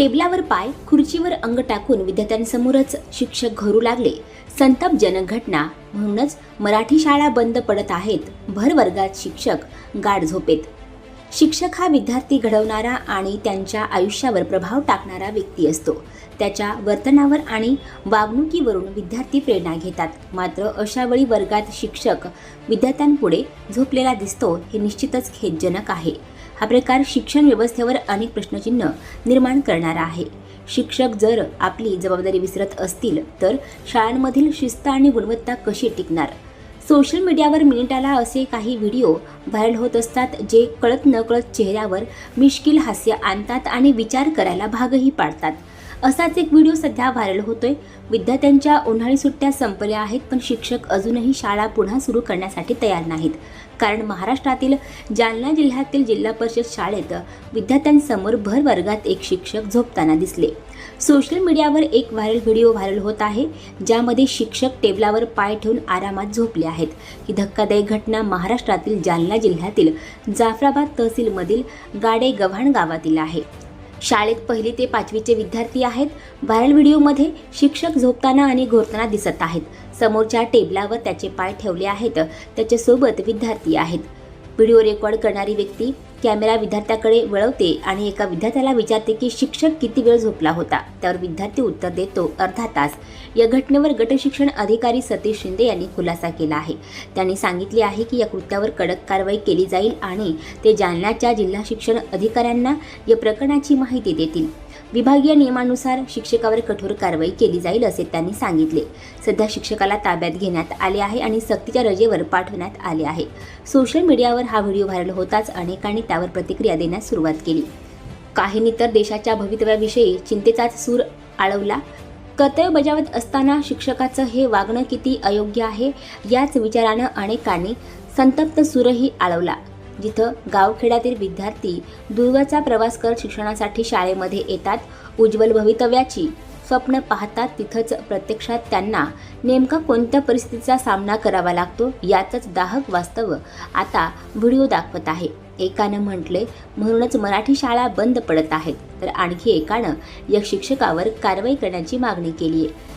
टेबलावर पाय खुर्चीवर अंग टाकून विद्यार्थ्यांसमोरच शिक्षक घरू लागले. संतापजनक घटना म्हणूनच मराठी शाळा बंद पडत आहेत भर वर्गात शिक्षक गाढ झोपेत. शिक्षक हा विद्यार्थी घडवणारा आणि त्यांच्या आयुष्यावर प्रभाव टाकणारा व्यक्ती असतो. त्याच्या वर्तनावर आणि वागणुकीवरून विद्यार्थी प्रेरणा घेतात. मात्र अशावेळी वर्गात शिक्षक विद्यार्थ्यांपुढे झोपलेला दिसतो हे निश्चितच खेदजनक आहे. हा प्रकार शिक्षण व्यवस्थेवर अनेक प्रश्नचिन्ह निर्माण करणारा आहे. शिक्षक जर आपली जबाबदारी विसरत असतील तर शाळांमधील शिस्त आणि गुणवत्ता कशी टिकणार? सोशल मीडियावर मिनिटाला असे काही व्हिडिओ व्हायरल होत असतात जे कळत नकळत चेहऱ्यावर मिश्किल हास्य आणतात आणि विचार करायला भागही पाडतात. असाच एक व्हिडिओ सध्या व्हायरल होतोय. विद्यार्थ्यांच्या उन्हाळी सुट्ट्या संपल्या आहेत पण शिक्षक अजूनही शाळा पुन्हा सुरू करण्यासाठी तयार नाहीत. कारण महाराष्ट्रातील जालना जिल्ह्यातील जिल्हा परिषद शाळेत विद्यार्थ्यांसमोर भर वर्गात एक शिक्षक झोपताना दिसले. सोशल मीडियावर एक व्हायरल व्हिडिओ व्हायरल होत आहे ज्यामध्ये शिक्षक टेबलावर पाय ठेवून आरामात झोपले आहेत. ही धक्कादायक घटना महाराष्ट्रातील जालना जिल्ह्यातील जाफराबाद तहसीलमधील गाडे गव्हाण गावातील आहे. शाळेत पहिली ते पाचवीचे विद्यार्थी आहेत. व्हायरल व्हिडिओमध्ये शिक्षक झोपताना आणि घोरताना दिसत आहेत. समोरच्या टेबलावर त्याचे पाय ठेवले आहेत. त्याच्यासोबत विद्यार्थी आहेत. व्हिडिओ रेकॉर्ड करणारी व्यक्ती कॅमेरा विद्यार्थ्याकडे वळवते आणि एका विद्यार्थ्याला विचारते की शिक्षक किती वेळ झोपला होता? त्यावर विद्यार्थी उत्तर देतो अर्धा तास. या घटनेवर गटशिक्षण अधिकारी सतीश शिंदे यांनी खुलासा केला आहे. त्यांनी सांगितले आहे की या कृत्यावर कडक कारवाई केली जाईल आणि ते जालन्याच्या जिल्हा शिक्षण अधिकाऱ्यांना या प्रकरणाची माहिती देतील. विभागीय नियमानुसार शिक्षकावर कठोर कारवाई केली जाईल असे त्यांनी सांगितले. सध्या शिक्षकाला ताब्यात घेण्यात आले आहे आणि सक्तीच्या रजेवर पाठवण्यात आले आहे. सोशल मीडियावर हा व्हिडिओ व्हायरल होताच अनेकांनी त्यावर प्रतिक्रिया देण्यास सुरुवात केली. काहींनी तर देशाच्या भवितव्याविषयी चिंतेचाच सूर आळवला. कर्तव्य बजावत असताना शिक्षकाचं हे वागणं किती अयोग्य आहे याच विचारानं अनेकांनी संतप्त सूरही आळवला. जिथं गावखेड्यातील विद्यार्थी दूरवरचा प्रवास करत शिक्षणासाठी शाळेमध्ये येतात उज्ज्वल भवितव्याची स्वप्न पाहतात तिथंच प्रत्यक्षात त्यांना नेमका कोणत्या परिस्थितीचा सामना करावा लागतो याचंच दाहक वास्तव आता व्हिडिओ दाखवत आहे. एकानं म्हटले म्हणूनच मराठी शाळा बंद पडत आहेत. तर आणखी एकानं या शिक्षकावर कारवाई करण्याची मागणी केली आहे